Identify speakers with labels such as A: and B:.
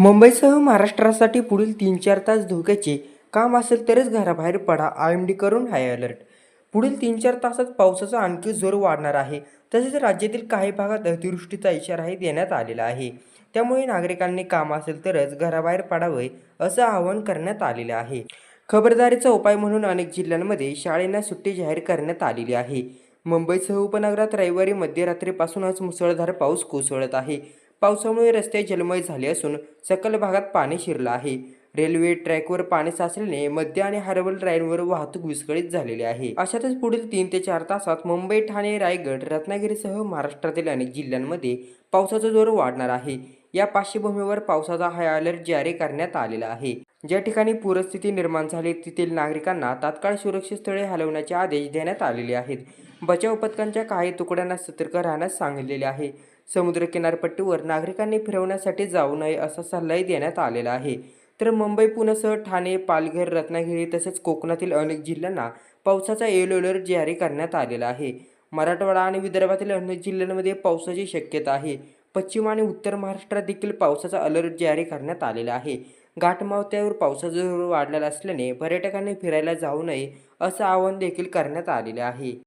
A: मुंबईसह महाराष्ट्रासाठी पुढील तीन चार तास धोक्याचे काम असेल तरच घराबाहेर पडा आय एम डी करून हाय अलर्ट. पुढील तीन चार तासात पावसाचा आणखी जोर वाढणार आहे. तसेच राज्यातील काही भागात अतिवृष्टीचा इशाराही देण्यात आलेला आहे. त्यामुळे नागरिकांनी काम असेल तरच घराबाहेर पडावे असं आवाहन करण्यात आलेलं आहे. खबरदारीचा उपाय म्हणून अनेक जिल्ह्यांमध्ये शाळेंना सुट्टी जाहीर करण्यात आलेली आहे. मुंबईसह उपनगरात रविवारी मध्यरात्रीपासूनच मुसळधार पाऊस कोसळत आहे. पावसामुळे रस्ते जलमय झाले असून सकल भागात पाणी शिरलं आहे. रेल्वे ट्रॅकवर पाणी साचल्याने मध्य आणि हार्बल लाईनवर वाहतूक विस्कळीत झालेली आहे. अशातच पुढील तीन ते चार तासात मुंबई ठाणे रायगड रत्नागिरीसह महाराष्ट्रातील अनेक जिल्ह्यांमध्ये पावसाचा जोर वाढणार आहे. या पार्श्वभूमीवर पावसाचा हाय अलर्ट जारी करण्यात आलेला आहे. ज्या ठिकाणी पूरस्थिती निर्माण झाली तेथील नागरिकांना तात्काळ सुरक्षित स्थळे हलवण्याचे आदेश देण्यात आलेले आहेत. बचाव पथकांच्या काही तुकड्यांना सतर्क राहण्यास सांगितलेले आहे. समुद्र किनारपट्टीवर नागरिकांनी फिरवण्यासाठी जाऊ नये असा सल्लाही देण्यात आलेला आहे. तर मुंबई पुण्यासह ठाणे पालघर रत्नागिरी तसेच कोकणातील अनेक जिल्ह्यांना पावसाचा येलो अलर्ट जारी करण्यात आलेला आहे. मराठवाडा आणि विदर्भातील अनेक जिल्ह्यांमध्ये पावसाची शक्यता आहे. पश्चिम आणि उत्तर महाराष्ट्रात देखील पावसाचा अलर्ट जारी करण्यात आलेला आहे. घाटमावत्यावर पावसाचा जोर वाढलेला असल्याने पर्यटकांनी फिरायला जाऊ नये असं आवाहन देखील करण्यात आलेले आहे.